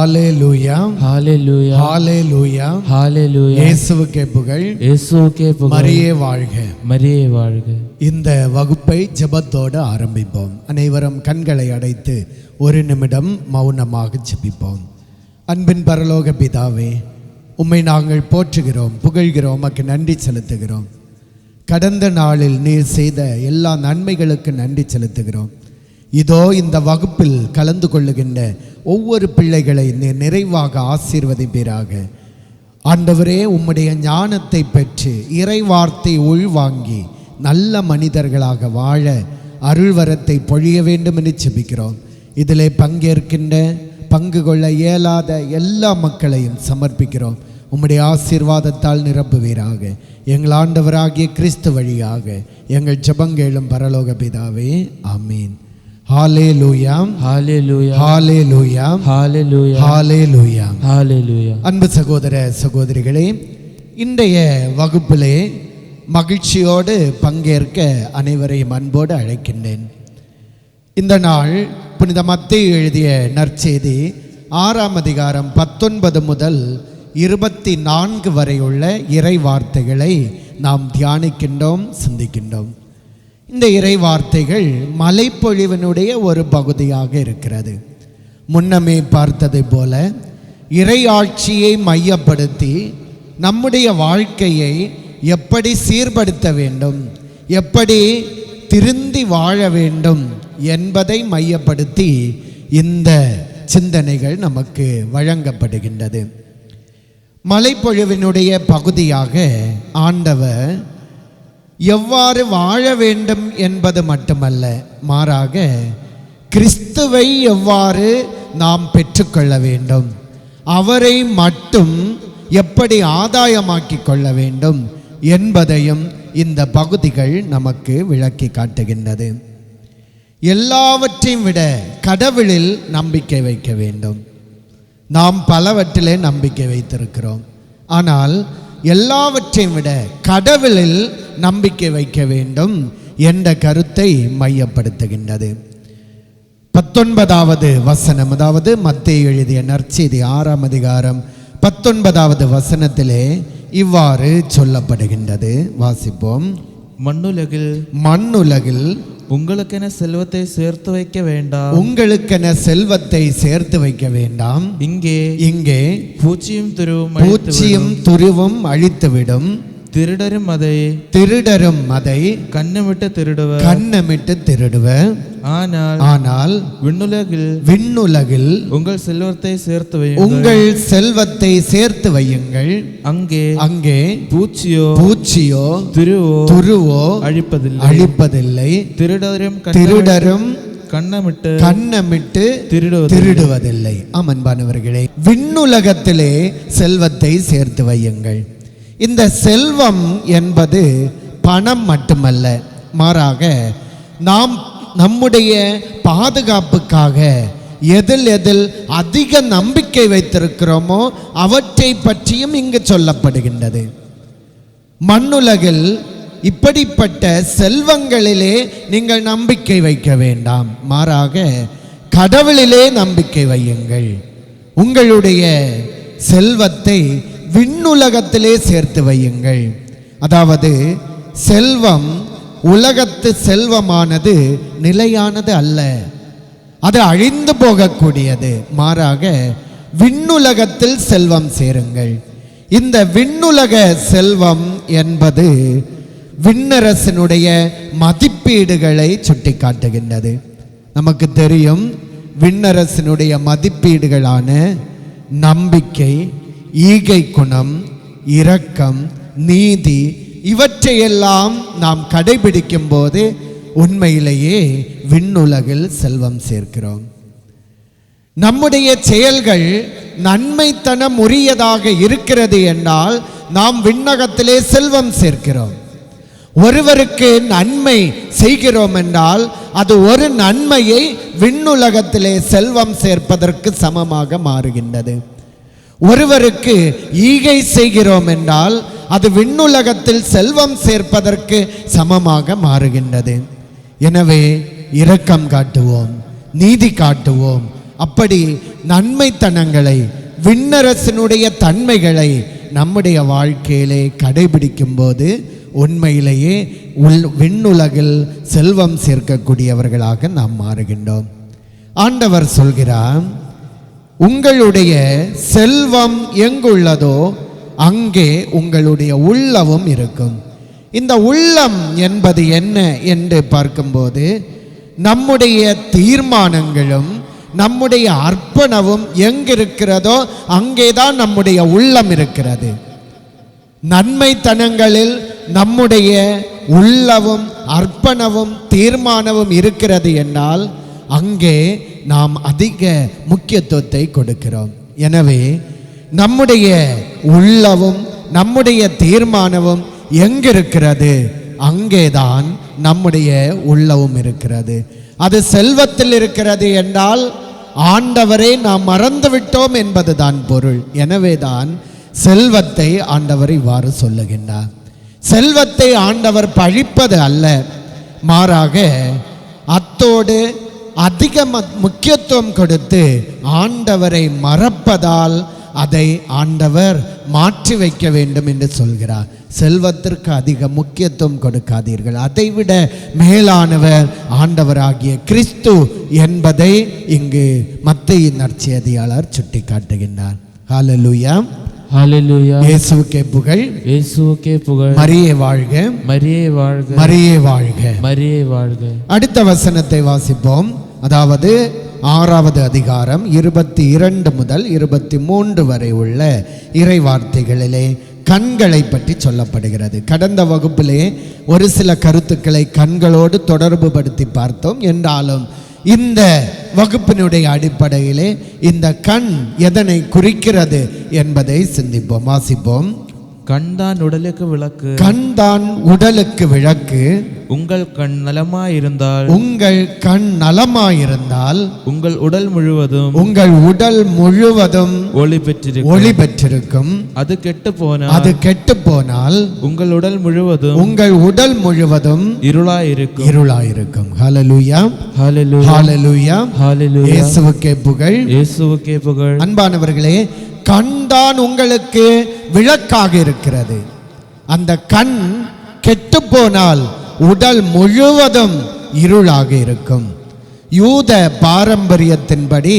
ஹalleluya ஹalleluya ஹalleluya ஹalleluya இயேசுவுக்கே புகழ். இயேசுவுக்கே புகழ். மரியே வாழ்க. மரியே வாழ்க. இந்த வகுப்பை ஜெபத்தோடு ஆரம்பிப்போம். அனைவரும் கண்களை அடைத்து ஒரு நிமிடம் மௌனமாக ஜெபிப்போம். அன்பின் பரலோக பிதாவே உம்மை நாங்கள் போற்றுகிறோம் புகழ்கிறோம் உமக்கு நன்றி செலுத்துகிறோம். கடந்த நாளில் நீர் செய்த எல்லா நன்மைகளுக்கு நன்றி செலுத்துகிறோம். இதோ இந்த வகுப்பில் கலந்து கொள்ளுகின்ற ஒவ்வொரு பிள்ளைகளை நீர் நிறைவாக ஆசீர்வதிப்பீராக. ஆண்டவரே உம்முடைய ஞானத்தை பெற்று இறைவார்த்தை உள்வாங்கி நல்ல மனிதர்களாக வாழ அருள்வரத்தை பொழிய வேண்டும் என்று செபிக்கிறோம். இதிலே பங்கேற்கின்ற பங்கு கொள்ள இயலாத எல்லா மக்களையும் சமர்ப்பிக்கிறோம். உம்முடைய ஆசீர்வாதத்தால் நிரப்புவீராக. எங்கள் ஆண்டவராகிய கிறிஸ்து வழியாக எங்கள் ஜபங்கேளும் பரலோக பிதாவே ஆமீன். அன்பு சகோதர சகோதரிகளே இன்றைய வகுப்பிலே மகிழ்ச்சியோடு பங்கேற்க அனைவரையும் அன்போடு அழைக்கின்றேன். இந்த நாள் புனித மத்தேயு எழுதிய நற்செய்தி ஆறாம் அதிகாரம் பத்தொன்பது முதல் இருபத்தி நான்கு வரை உள்ள இறை வார்த்தைகளை நாம் தியானிக்கின்றோம் சிந்திக்கின்றோம். இந்த இறை வார்த்தைகள் மலைப்பொழிவினுடைய ஒரு பகுதியாக இருக்கிறது. முன்னமே பார்த்ததை போல இறையாட்சியை மையப்படுத்தி நம்முடைய வாழ்க்கையை எப்படி சீர்படுத்த வேண்டும் எப்படி திருந்தி வாழ வேண்டும் என்பதை மையப்படுத்தி இந்த சிந்தனைகள் நமக்கு வழங்கப்படுகின்றது. மலைப்பொழிவினுடைய பகுதியாக ஆண்டவர் எவ்வாறு வாழ வேண்டும் என்பது மட்டுமல்ல மாறாக கிறிஸ்துவை எவ்வாறு நாம் பெற்றுக்கொள்ள வேண்டும் அவரை மட்டும் எப்படி ஆதாயமாக்கிக் கொள்ள வேண்டும் என்பதையும் இந்த பகுதிகள் நமக்கு விளக்கி காட்டுகின்றது. எல்லாவற்றையும் விட கடவுளில் நம்பிக்கை வைக்க வேண்டும். நாம் பலவற்றிலே நம்பிக்கை வைத்திருக்கிறோம். ஆனால் எல்லாவற்றையும் விட கடவுளில் நம்பிக்கை வைக்க வேண்டும் என்ற கருத்தை மையப்படுத்துகின்றது. பத்தொன்பதாவது வசனம் அதாவது மத்திய எழுதிய நற்செய்தி ஆறாம் அதிகாரம் பத்தொன்பதாவது வசனத்திலே இவ்வாறு சொல்லப்படுகின்றது. வாசிப்போம். மண்ணுலகில் மண்ணுலகில் உங்களுக்கென செல்வத்தை சேர்த்து வைக்க வேண்டாம். உங்களுக்கென செல்வத்தை சேர்த்து வைக்க வேண்டாம். இங்கே இங்கே பூச்சியும் துருவும் பூச்சியும் துருவும் அழித்துவிடும். திருடரும் அதை திருடரும் அதை கண்ணமிட்டு திருடுவர் கண்ணமிட்டு திருடுவ ஆனால் ஆனால் விண்ணுலகில் விண்ணுலகில் உங்கள் செல்வத்தை சேர்த்து வையுங்கள் உங்கள் செல்வத்தை சேர்த்து வையுங்கள் அங்கே அங்கே பூச்சியோ பூச்சியோ துருவோ துருவோ அழிப்பதில்லை அழிப்பதில்லை திருடரும் திருடரும் கண்ணமிட்டு கண்ணமிட்டு திருடுவது திருடுவதில்லை அமன்பானவர்களே விண்ணுலகத்திலே செல்வத்தை சேர்த்து வையுங்கள் இந்த செல்வம் என்பது பணம் மட்டுமல்ல. மாறாக நாம் நம்முடைய பாதுகாப்புக்காக எதில் எதில் அதிக நம்பிக்கை வைத்திருக்கிறோமோ அவற்றை பற்றியும் இங்கு சொல்லப்படுகின்றது. மண்ணுலகில் இப்படிப்பட்ட செல்வங்களிலே நீங்கள் நம்பிக்கை வைக்க வேண்டாம். மாறாக கடவுளிலே நம்பிக்கை வையுங்கள். உங்களுடைய செல்வத்தை விண்ணுலகத்திலே சேர்த்து வையுங்கள். அதாவது செல்வம் உலகத்து செல்வமானது நிலையானது அல்ல. அது அழிந்து போகக்கூடியது. மாறாக விண்ணுலகத்தில் செல்வம் சேருங்கள். இந்த விண்ணுலக செல்வம் என்பது விண்ணரசனுடைய மதிப்பீடுகளை சுட்டிக்காட்டுகின்றது. நமக்கு தெரியும் விண்ணரசனுடைய மதிப்பீடுகளான நம்பிக்கை ஈகை குணம் இரக்கம் நீதி இவற்றையெல்லாம் நாம் கடைபிடிக்கும் போது உண்மையிலேயே விண்ணுலகில் செல்வம் சேர்க்கிறோம். நம்முடைய செயல்கள் நன்மைத்தனம் உரியதாக இருக்கிறது என்றால் நாம் விண்ணகத்திலே செல்வம் சேர்க்கிறோம். ஒருவருக்கு நன்மை செய்கிறோம் என்றால் அது ஒரு நன்மையை விண்ணுலகத்திலே செல்வம் சேர்ப்பதற்கு சமமாக மாறுகின்றது. ஒருவருக்கு ஈகை செய்கிறோம் என்றால் அது விண்ணுலகத்தில் செல்வம் சேர்ப்பதற்கு சமமாக மாறுகின்றது. எனவே இரக்கம் காட்டுவோம் நீதி காட்டுவோம். அப்படி நன்மைத்தனங்களை விண்ணரசனுடைய தன்மைகளை நம்முடைய வாழ்க்கையிலே கடைபிடிக்கும் போது உண்மையிலேயே உள் விண்ணுலகில் செல்வம் சேர்க்கக்கூடியவர்களாக நாம் மாறுகின்றோம். ஆண்டவர் சொல்கிறார் உங்களுடைய செல்வம் எங்குள்ளதோ அங்கே உங்களுடைய உள்ளமும் இருக்கும். இந்த உள்ளம் என்பது என்ன என்று பார்க்கும்போது நம்முடைய தீர்மானங்களும் நம்முடைய அர்ப்பணமும் எங்கிருக்கிறதோ அங்கேதான் நம்முடைய உள்ளம் இருக்கிறது. நன்மைத்தனங்களில் நம்முடைய உள்ளவும் அர்ப்பணவும் தீர்மானமும் இருக்கிறது என்றால் அங்கே நாம் அதிக முக்கியத்துவத்தை கொடுக்கிறோம். எனவே நம்முடைய உள்ளவும் நம்முடைய தீர்மானமும் எங்கிருக்கிறது? அங்கேதான் நம்முடைய உள்ளவும் இருக்கிறது. அது செல்வத்தில் இருக்கிறது என்றால் ஆண்டவரை நாம் மறந்துவிட்டோம் என்பதுதான் பொருள். எனவேதான் செல்வத்தை ஆண்டவர் இவ்வாறு சொல்லுகின்றார். செல்வத்தை ஆண்டவர் பழிப்பது அல்ல. மாறாக அத்தோடு அதிக முக்கியத்துவம் கொடுத்து ஆண்டவரை மறப்பதால் அதை ஆண்டவர் மாற்றி வைக்க வேண்டும் என்று சொல்கிறார். செல்வத்திற்கு அதிக முக்கியத்துவம் கொடுக்காதீர்கள். அதைவிட மேலானவர் ஆண்டவராகிய கிறிஸ்து என்பதை இங்கு மத்திய நற்செய்தியாளர் சுட்டி காட்டுகின்றார் ஹalleluya. இயேசுவுக்கே புகழ். இயேசுவுக்கே புகழ். மரியே வாழ்க. மரியே வாழ்க. மரியே வாழ்க. மரியே வாழ்க. அடுத்த வசனத்தை வாசிப்போம். அதாவது ஆறாவது அதிகாரம் இருபத்தி இரண்டு முதல் இருபத்தி மூன்று வரை உள்ள இறை வார்த்தைகளிலே கண்களை பற்றி சொல்லப்படுகிறது. கடந்த வகுப்பிலே ஒரு சில கருத்துக்களை கண்களோடு தொடர்பு படுத்தி பார்த்தோம். என்றாலும் இந்த வகுப்பினுடைய அடிப்படையிலே இந்த கண் எதனை குறிக்கிறது என்பதை சிந்திப்போம் வாசிப்போம். கண்தான் உடலுக்கு விளக்கு. கண் தான் உடலுக்கு விளக்கு. உங்கள் கண் நலமாயிருந்தால். உங்கள் கண் நலமாயிருந்தால். உங்கள் உடல் முழுவதும் உங்கள் உடல் முழுவதும் ஒளி பெற்றிருக்கும். ஒளி பெற்றிருக்கும். அது கெட்டு போனால் அது கெட்டு போனால் உங்கள் உடல் முழுவதும் உங்கள் உடல் முழுவதும் இருளாயிருக்கும். இருளாயிருக்கும். ஹalleluya ஹalleluya ஹalleluya ஹalleluya இயேசுவுக்கே புகழ். இயேசுவுக்கே புகழ். அன்பானவர்களே கண்தான் உங்களுக்கு விளக்காக இருக்கிறது. அந்த கண் கெட்டு போனால் உடல் முழுவதும் இருளாக இருக்கும். யூத பாரம்பரியத்தின்படி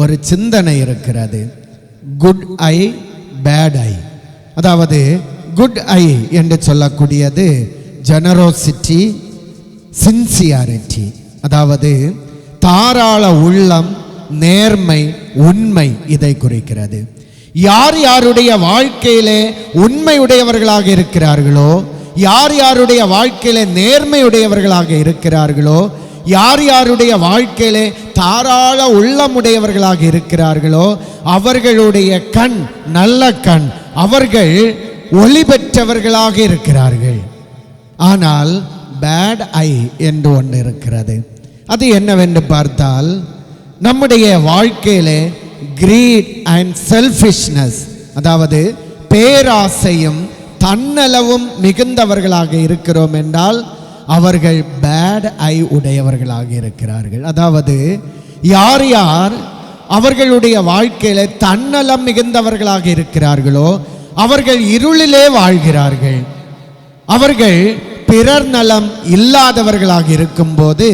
ஒரு சிந்தனை இருக்கிறது. குட் ஐ பேட் ஐ அதாவது குட் ஐ என்று சொல்லக்கூடியது ஜெனரோசிட்டி சின்சியாரிட்டி அதாவது தாராள உள்ளம் நேர்மை உண்மை இதை குறிக்கிறது. யார் யாருடைய வாழ்க்கையிலே உண்மையுடையவர்களாக இருக்கிறார்களோ யார் யாருடைய வாழ்க்கையிலே நேர்மையுடையவர்களாக இருக்கிறார்களோ யார் யாருடைய வாழ்க்கையிலே தாராள உள்ளமுடையவர்களாக இருக்கிறார்களோ அவர்களுடைய கண் நல்ல கண் அவர்கள் ஒளி பெற்றவர்களாக இருக்கிறார்கள். ஆனால் பேட் ஐ என்று ஒன்று இருக்கிறது. அது என்னவென்று பார்த்தால் நம்முடைய வாழ்க்கையில் கிரீட் அண்ட் செல்ஃபிஷ்னஸ் அதாவது பேராசையும் தன்னலவும் மிகுந்தவர்களாக இருக்கிறோம் என்றால் அவர்கள் பேட் ஐ உடையவர்களாக இருக்கிறார்கள். அதாவது யார் யார் அவர்களுடைய வாழ்க்கையில் தன்னலம் மிகுந்தவர்களாக இருக்கிறார்களோ அவர்கள் இருளிலே வாழ்கிறார்கள். அவர்கள் பிறர் நலம் இல்லாதவர்களாக இருக்கும்போது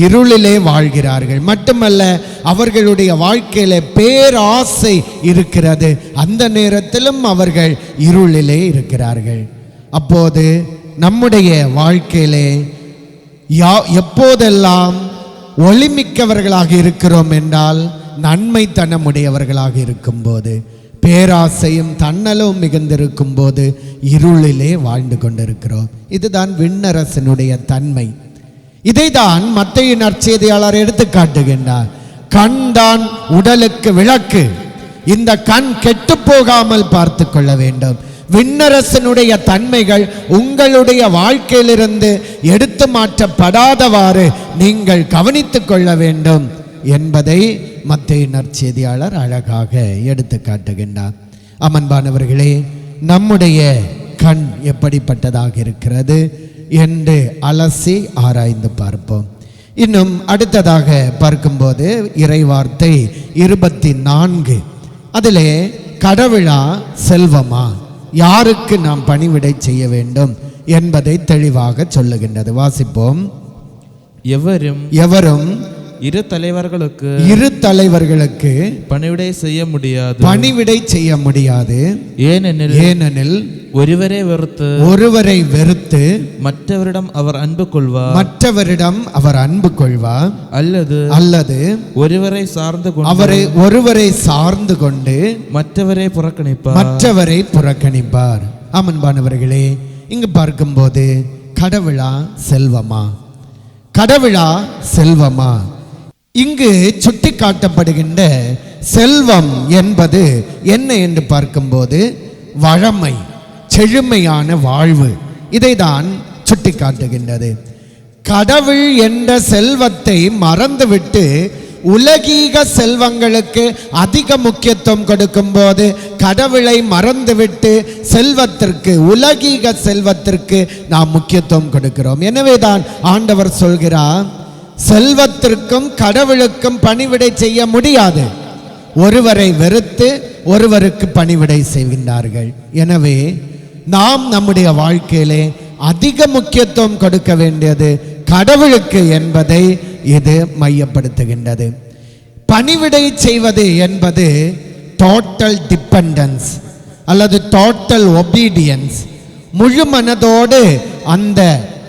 இருளிலே வாழ்கிறார்கள். மட்டுமல்ல அவர்களுடைய வாழ்க்கையில் பேராசை இருக்கிறது. அந்த நேரத்திலும் அவர்கள் இருளிலே இருக்கிறார்கள். அப்போது நம்முடைய வாழ்க்கையிலே யா எப்போதெல்லாம் ஒளிமிக்கவர்களாக இருக்கிறோம் என்றால் நன்மைத்தனமுடையவர்களாக இருக்கும்போது பேராசையும் தன்னலும் மிகுந்திருக்கும் போது இருளிலே வாழ்ந்து கொண்டிருக்கிறோம். இதுதான் விண்ணரசனுடைய தன்மை. இதைதான் மத்திய நற்செய்தியாளர் எடுத்து காட்டுகின்றார். கண் தான் உடலுக்கு விளக்கு. இந்த கண் கெட்டு போகாமல் பார்த்து கொள்ள வேண்டும். விண்ணரசனுடைய தன்மைகள் உங்களுடைய வாழ்க்கையிலிருந்து எடுத்து மாற்றப்படாதவாறு நீங்கள் கவனித்துக் கொள்ள வேண்டும் என்பதை மத்திய நற்செய்தியாளர் அழகாக எடுத்து காட்டுகின்றார். அமன்பானவர்களே நம்முடைய கண் எப்படிப்பட்டதாக இருக்கிறது என்று அலசி ஆராய்ந்து பார்ப்போம். இன்னும் அடுத்ததாக பார்க்கும்போது இறைவார்த்தை இருபத்தி நான்கு அதிலே கடவுளா செல்வமா? யாருக்கு நாம் பணிவிடை செய்ய வேண்டும்? என்பதை தெளிவாக சொல்லுகின்றது. வாசிப்போம். எவரும் எவரும் இரு தலைவர்களுக்கு இரு தலைவர்களுக்கு பணிவிடை செய்ய முடியாது. பணிவிடை செய்ய முடியாது. ஏனெனில் ஏனெனில் ஒருவரே வெறுத்து ஒருவரை வெறுத்து மற்றவரிடம் அவர் அன்பு கொள்வார் மற்றவரிடம் அவர் அன்பு கொள்வார் அல்லது அல்லது ஒருவரை சார்ந்து கொண்டு அவரை ஒருவரை சார்ந்து கொண்டு மற்றவரை புறக்கணிப்பார்? மற்றவரை புறக்கணிப்பார். ஆமன்பானவர்களே இங்கு பார்க்கும்போது கடவுளா செல்வமா? கடவுளா செல்வமா? இங்கு சுட்டி காட்டப்படுகின்ற செல்வம் என்பது என்ன என்று பார்க்கும்போது வழமை செழுமையான வாழ்வு. இதைதான் சுட்டி காட்டுகின்றது கடவுள் என்ற செல்வத்தை மறந்துவிட்டு உலகீக செல்வங்களுக்கு அதிக முக்கியத்துவம் கொடுக்கும்போது கடவுளை மறந்துவிட்டு செல்வத்திற்கு உலகீக செல்வத்திற்கு நாம் முக்கியத்துவம் கொடுக்கிறோம். எனவேதான் ஆண்டவர் சொல்கிறார் செல்வத்திற்கும் கடவுளுக்கும் பணிவிடை செய்ய முடியாது. ஒருவரை வெறுத்து ஒருவருக்கு பணிவிடை செய்கின்றார்கள். எனவே நாம் நம்முடைய வாழ்க்கையிலே அதிக முக்கியத்துவம் கொடுக்க வேண்டியது கடவுளுக்கு என்பதை இது மையப்படுத்துகின்றது. பணிவிடை செய்வது என்பது டோட்டல் டிபெண்டன்ஸ் அல்லது டோட்டல் ஒபீடியன்ஸ் முழு மனதோடு அந்த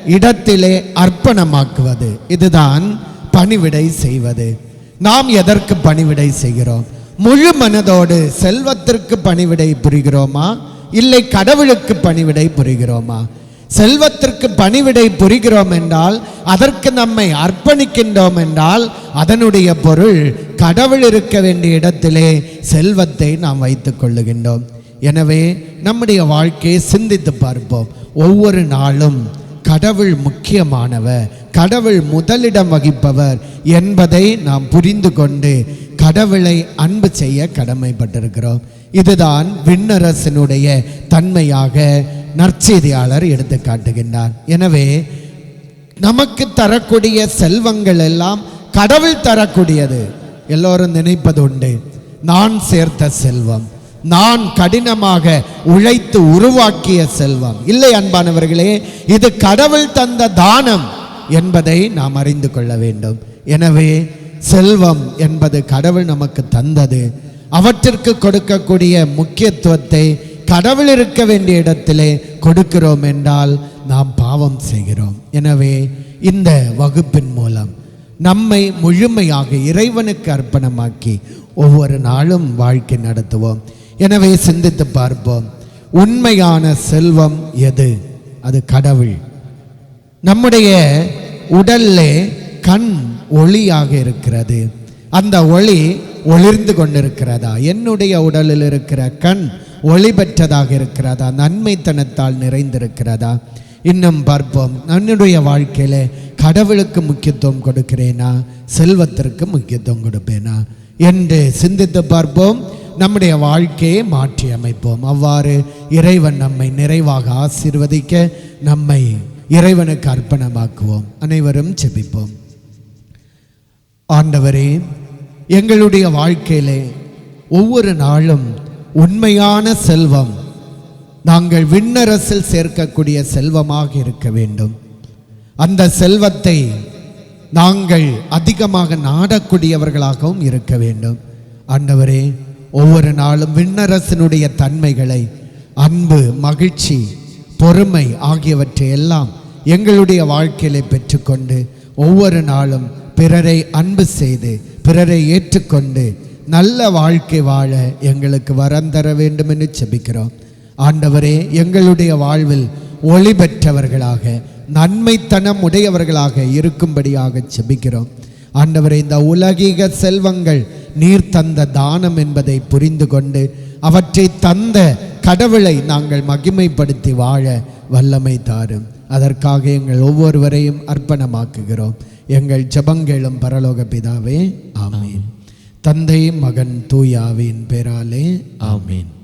இடத்திலே அர்ப்பணமாக்குவது. இதுதான் பணிவிடை செய்வது. நாம் எதற்கு பணிவிடை செய்கிறோம்? முழு மனதோடு செல்வத்திற்கு பணிவிடை புரிகிறோமா? இல்லை கடவுளுக்கு பணிவிடை புரிகிறோமா? செல்வத்திற்கு பணிவிடை புரிகிறோம் என்றால் அதற்கு நம்மை அர்ப்பணிக்கின்றோம் என்றால் அதனுடைய பொருள் கடவுள் இருக்க வேண்டிய இடத்திலே செல்வத்தை நாம் வைத்துக் கொள்ளுகின்றோம். எனவே நம்முடைய வாழ்க்கையை சிந்தித்து பார்ப்போம். ஒவ்வொரு நாளும் கடவுள் முக்கியமானவர் கடவுள் முதலிடம் வகிப்பவர் என்பதை நாம் புரிந்து கொண்டு கடவுளை அன்பு செய்ய கடமைப்பட்டிருக்கிறோம். இதுதான் விண்ணரசனுடைய தன்மையாக நற்செய்தியாளர் எடுத்து காட்டுகின்றார். எனவே நமக்கு தரக்கூடிய செல்வங்கள் எல்லாம் கடவுள் தரக்கூடியது. எல்லோரும் நினைப்பது உண்டு நான் சேர்த்த செல்வம். நான் கடினமாக உழைத்து உருவாக்கிய செல்வம். இல்லை அன்பானவர்களே இது கடவுள் தந்த தானம் என்பதை நாம் அறிந்து கொள்ள வேண்டும். எனவே செல்வம் என்பது கடவுள் நமக்கு தந்தது. அவற்றிற்கு கொடுக்கக்கூடிய முக்கியத்துவத்தை கடவுள் இருக்க வேண்டிய இடத்திலே கொடுக்கிறோம் என்றால் நாம் பாவம் செய்கிறோம். எனவே இந்த வகுப்பின் மூலம் நம்மை முழுமையாக இறைவனுக்கு அர்ப்பணமாக்கி ஒவ்வொரு நாளும் வாழ்க்கை நடத்துவோம். எனவே சிந்தித்து பார்ப்போம். உண்மையான செல்வம் எது? அது கடவுள். நம்முடைய உடல்லே கண் ஒளியாக இருக்கிறது. அந்த ஒளி ஒளிர்ந்து கொண்டிருக்கிறதா? என்னுடைய உடலில் இருக்கிற கண் ஒளி பெற்றதாக இருக்கிறதா? நன்மைத்தனத்தால் நிறைந்திருக்கிறதா? இன்னும் பார்ப்போம். என்னுடைய வாழ்க்கையில் கடவுளுக்கு முக்கியத்துவம் கொடுக்கிறேனா? செல்வத்திற்கு முக்கியத்துவம் கொடுப்பேனா? என்று சிந்தித்து பார்ப்போம். நம்முடைய வாழ்க்கையை மாற்றி அமைப்போம். அவ்வாறு இறைவன் நம்மை நிறைவாக ஆசீர்வதிக்க நம்மை இறைவனுக்கு அர்ப்பணமாக்குவோம். அனைவரும் செபிப்போம் ஆண்டவரே எங்களுடைய வாழ்க்கையிலே ஒவ்வொரு நாளும் உண்மையான செல்வம் நாங்கள் விண்ணரசில் சேர்க்கக்கூடிய செல்வமாக இருக்க வேண்டும். அந்த செல்வத்தை நாங்கள் அதிகமாக நாடக்கூடியவர்களாகவும் இருக்க வேண்டும். ஆண்டவரே ஒவ்வொரு நாளும் விண்ணரசினுடைய தன்மைகளை அன்பு மகிழ்ச்சி பொறுமை ஆகியவற்றை எல்லாம் எங்களுடைய வாழ்க்கையிலே பெற்றுக்கொண்டு ஒவ்வொரு நாளும் பிறரை அன்பு செய்து பிறரை ஏற்றுக்கொண்டு நல்ல வாழ்க்கை வாழ எங்களுக்கு வரம் தர வேண்டும் என்று செபிக்கிறோம். ஆண்டவரே எங்களுடைய வாழ்வில் ஒளி பெற்றவர்களாக நன்மைத்தனம் உடையவர்களாக இருக்கும்படியாக செபிக்கிறோம். ஆண்டவரே இந்த உலகீக செல்வங்கள் நீர் தந்த தானம் என்பதை புரிந்து கொண்டு அவற்றை தந்த கடவுளை நாங்கள் மகிமைப்படுத்தி வாழ வல்லமை தாரும். அதற்காக எங்கள் ஒவ்வொருவரையும் அர்ப்பணமாக்குகிறோம். எங்கள் ஜெபங்களும் பரலோக பிதாவே ஆமென். தந்தை மகன் தூயாவின் பேராலே ஆமீன்.